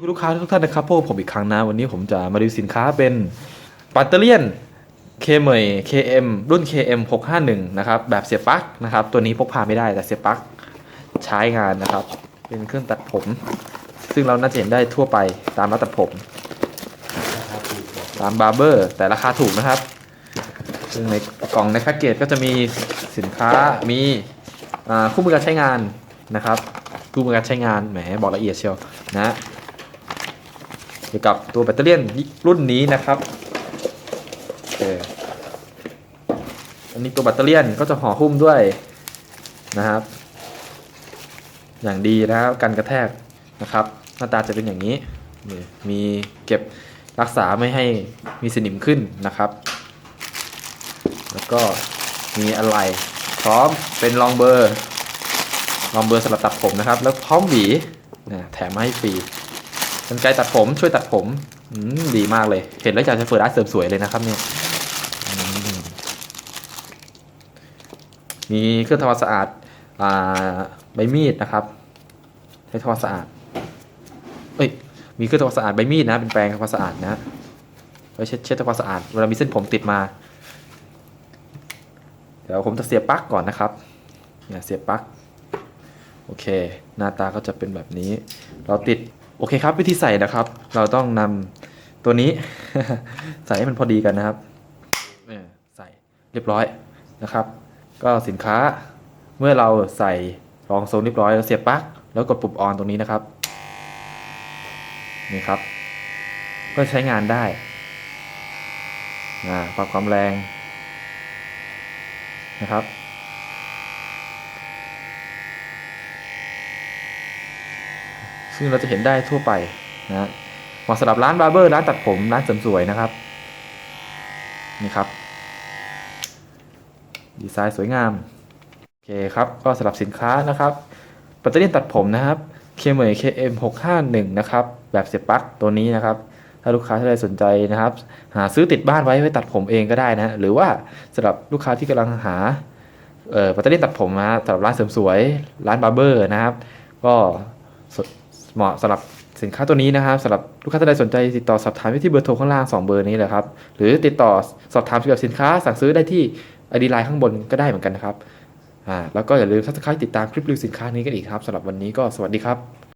คุณลูกค้าทุกท่านนะครับพวกผมอีกครั้งนะ วันนี้ผมจะมารีวิวสินค้าเป็นปัตเตอร์เลียนเคเมย KM รุ่น KM 651นะครับแบบเสียบปลั๊กนะครับตัวนี้พกพาไม่ได้แต่เสียบปลั๊กใช้งานนะครับ เป็นเครื่องตัดผม ซึ่งเราน่าจะเห็นได้ทั่วไปตามร้านตัดผม ตามบาร์เบอร์ แต่ราคาถูกนะครับ ซึ่งในกล่องในแพ็กเกจก็จะมีสินค้ามีคู่มือการใช้งานนะครับคู่มือการใช้งานแหมบอกละเอียดเชียวนะ เกี่ยวกับตัวแบตเตอรี่รุ่นนี้นะครับอันนี้ตัวแบตเตอรี่ก็จะห่อหุ้มด้วยนะครับ อย่างดีนะครับกันกระแทกนะครับ หน้าตาจะเป็นอย่างนี้ มีเก็บรักษาไม่ให้มีสนิมขึ้นนะครับ แล้วก็มีอะไรพร้อมเป็นรองเบอร์รองเบอร์สำหรับตัดผมนะครับ แล้วพร้อมหวีแถมมาให้ฟรี กันไกตัดผมช่วยตัดผมดีมากเลย เห็นแล้วอยากจะเปิดร้านเสริมสวยเลยนะครับเนี่ยมีเครื่องทำความสะอาดอใบมีดนะครับใช้ทำความสะอาดเอ้ยมีเครื่องทำความสะอาดใบมีดนะ เป็นแปรงทำความสะอาดนะไว้เช็ดเช็ดทำความสะอาดเวลามีเส้นผมติดมา เดี๋ยวผมจะเสียบปลั๊กก่อนนะครับเนี่ยเสียบปลั๊กโอเค หน้าตาก็จะเป็นแบบนี้ เราติด โอเคครับวิธีใส่นะครับ เราต้องนำตัวนี้ ใส่ให้มันพอดีกันนะครับเนี่ยใส่เรียบร้อยนะครับ ก็สินค้าเมื่อเราใส่รองทรงเรียบร้อยเราเสียบปลั๊กแล้วกดปุ่มออนตรงนี้นะครับนี่ครับ ก็ใช้งานได้ปรับความแรงนะครับ ซึ่งเราจะเห็นได้ทั่วไปนะเหมาะสำหรับร้านบาร์เบอร์ร้านตัดผมร้านเสริมสวยนะครับนี่ครับ ดีไซน์สวยงาม โอเคครับ ก็สำหรับสินค้านะครับแบตเตอรี่ตัดผมนะครับเคเมย์ KM 651 นะครับ แบบเสียบปลั๊กตัวนี้นะครับ ถ้าลูกค้าท่านใดสนใจนะครับ หาซื้อติดบ้านไว้ไว้ตัดผมเองก็ได้นะ หรือว่าสำหรับลูกค้าที่กำลังหาเอ่อแบตเตอรี่ตัดผมนะสำหรับร้านเสริมสวย ร้านบาร์เบอร์นะครับ ก็ เหมาะสำหรับสินค้าตัวนี้นะครับสำหรับลูกค้าท่านใดสนใจติดต่อสอบถามได้ที่เบอร์โทรข้างล่าง 2 เบอร์นี้เลยครับ หรือติดต่อสอบถามเกี่ยวกับสินค้าสั่งซื้อได้ที่ไอดีไลน์ข้างบนก็ได้เหมือนกันนะครับอ่าแล้วก็อย่าลืมทักทายติดตามคลิปรีวิวสินค้านี้กันอีกครับสำหรับวันนี้ก็สวัสดีครับ